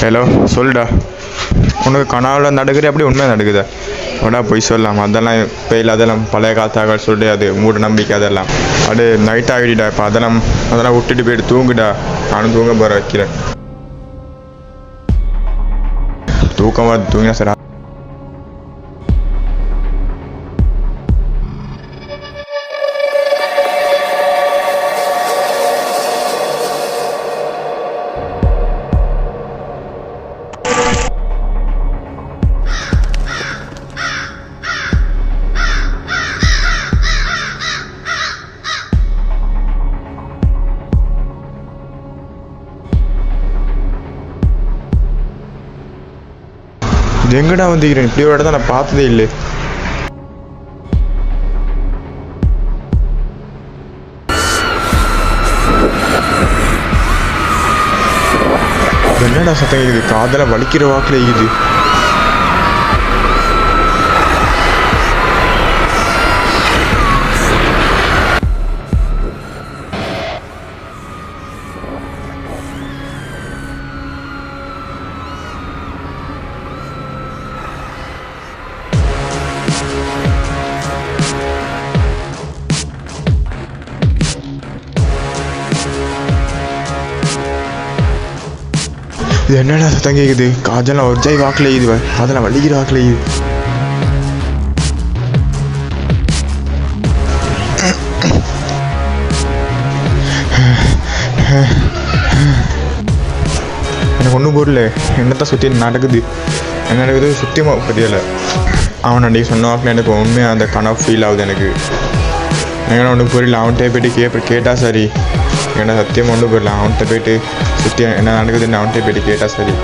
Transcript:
Hello சொல்லுடா. உனக்கு கனவுல நடக்குது அப்படி உண்மையாக நடக்குதா? உடா போய் சொல்லலாம். அதெல்லாம் இப்போ இல்லை அதெல்லாம் பழைய காத்தாக சொல்லிட்டு அது மூட நம்பிக்கை அதெல்லாம். அது நைட் ஆகிடுடா இப்போ. அதெல்லாம் அதெல்லாம் விட்டுட்டு போயிட்டு தூங்குடா. நானும் தூங்க போகிற வைக்கிறேன். தூக்கமாக தூங்கினா சார். எங்கடா வந்துக்கிறேன் இப்படி ஒரு இடத்த நான் பார்த்ததே இல்லை. என்னடா சத்தம் இது காதல வலிக்கிற வாக்கில் இது இது என்னடா சத்தம் கேட்குது காஜெல்லாம் ஒர்ஜாய் வாக்கில் இது அதெல்லாம் வலிக்கிற வாக்கில் இது எனக்கு ஒன்றும் புரியல. என்னத்தான் சுற்றி நடக்குது? என்ன நடக்குது? சுத்தியமாக புரியல. அவன் அன்றைக்கி சொன்ன வாக்கில் எனக்கு உண்மையாக அந்த கனவு ஃபீல் ஆகுது எனக்கு. எனக்கு ஒன்றும் புரியல. அவன்கிட்ட போயிட்டு கே கேட்டால் சரி. என்ன சத்தியமாக ஒன்றும் புரியல. அவன்கிட்ட போயிட்டு சுற்றி என்ன நடக்குதுன்னு அவன்கிட்ட போய்ட்டு கேட்டால் சரி.